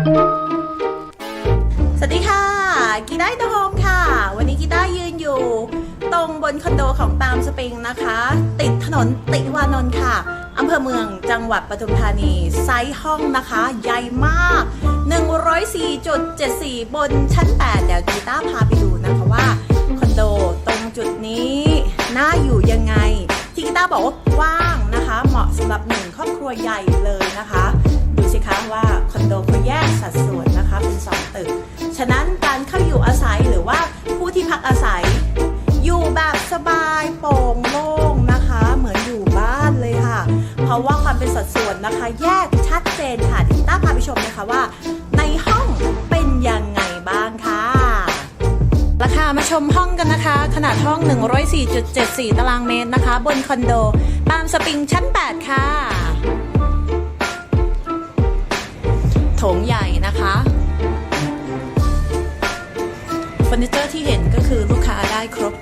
สวัสดีค่ะ กีได้ตะโฮมค่ะ วันนี้กีต้ายืนอยู่ ตรงบนคอนโดของปามสปริงนะคะ ติดถนนติวานนท์ค่ะอำเภอเมืองจังหวัดปทุมธานี ไซส์ห้องนะคะ ใหญ่มาก 104.74 บนชั้น 8 เดี๋ยวกีต้าพาไปดูนะคะว่า คอนโดตรงจุดนี้น่าอยู่ยังไง ที่กีต้าบอกว่ากว้างนะคะ เหมาะสำหรับหนึ่งครอบครัวใหญ่เลยนะคะ คะว่าคอนโดเขาแยกสัดส่วนนะคะเป็นสองตึก ฉะนั้นการเข้าอยู่อาศัยหรือว่าผู้ที่พักอาศัย อยู่แบบสบายโปร่งโล่งนะคะ เหมือนอยู่บ้านเลยค่ะ เพราะว่าความเป็นสัดส่วนนะคะ แยกชัดเจนค่ะที่ต้าพาไปชมนะคะว่า ในห้องเป็นยังไงบ้างค่ะราคามาชมห้องกันนะคะ ขนาดห้อง 104.74 ตารางเมตรนะคะ บนคอนโดปาล์มสปริงชั้น 8 ค่ะ โถงใหญ่นะคะเฟอร์นิเจอร์ที่เห็นก็คือลูกค้าได้ครบ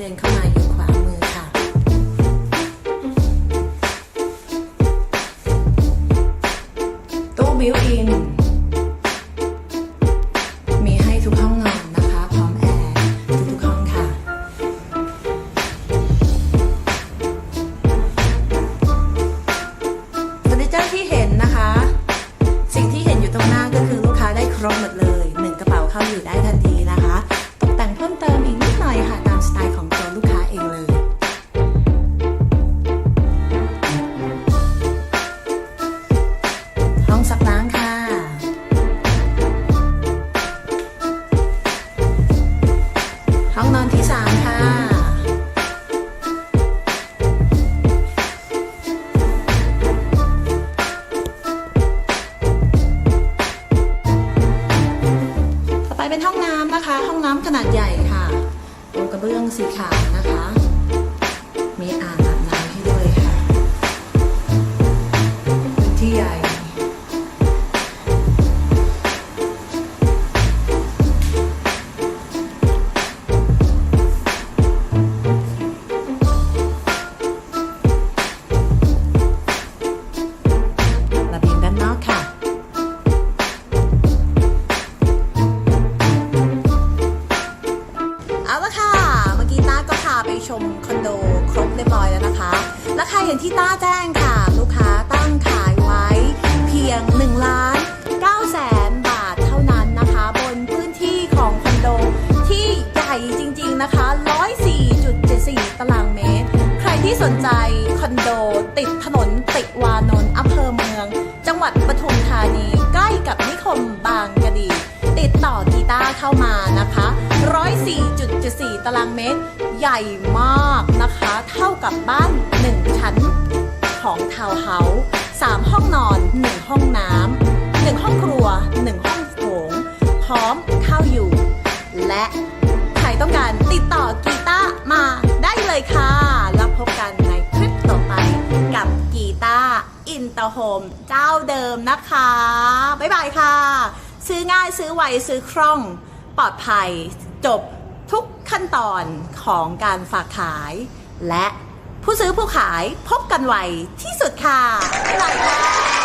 เดินเข้ามาอยู่ขวามือค่ะ ตู้บิวอิน เป็นห้องน้ำนะคะ ห้องน้ำขนาดใหญ่ค่ะปูกระเบื้องสีขาวนะคะ มีอ่างอาบน้ำให้ด้วยค่ะ ที่ใหญ่ ชมคอนโดครบเรียบร้อยแล้วนะคะ ราคาอย่างที่ต้าแจ้งค่ะ ลูกค้าตั้งขายไว้ เพียง1ล้าน9แสนบาทเท่านั้นนะคะ บนพื้นที่ของคอนโดที่ใหญ่จริงๆนะคะ 104.74 ตารางเมตร ใครที่สนใจคอนโดติดถนนติวานนท์อำเภอเมือง จังหวัดปทุมธานีใกล้กับนิคมบางกะดี ติดต่อกีตาร์เข้ามานะคะ 104.74 ตารางเมตร ใหญ่มากนะคะ เท่ากับบ้าน 1 ชั้นของทาวน์เฮาส์3ห้องนอน 1 ห้องน้ำ1 ห้องครัว 1 ห้องโถงพร้อมเข้าอยู่ และใครต้องการติดต่อกีตาร์มาได้เลยค่ะ แล้วพบกันในคลิปต่อไปกับกีตาร์อินเตอร์โฮมเจ้าเดิมนะคะ บ๊ายบายค่ะ ซื้อง่ายซื้อไวซื้อคล่องปลอดภัย จบทุกขั้นตอนของการฝากขาย และผู้ซื้อผู้ขายพบกันไวที่สุดค่ะบ๊ายบายค่ะ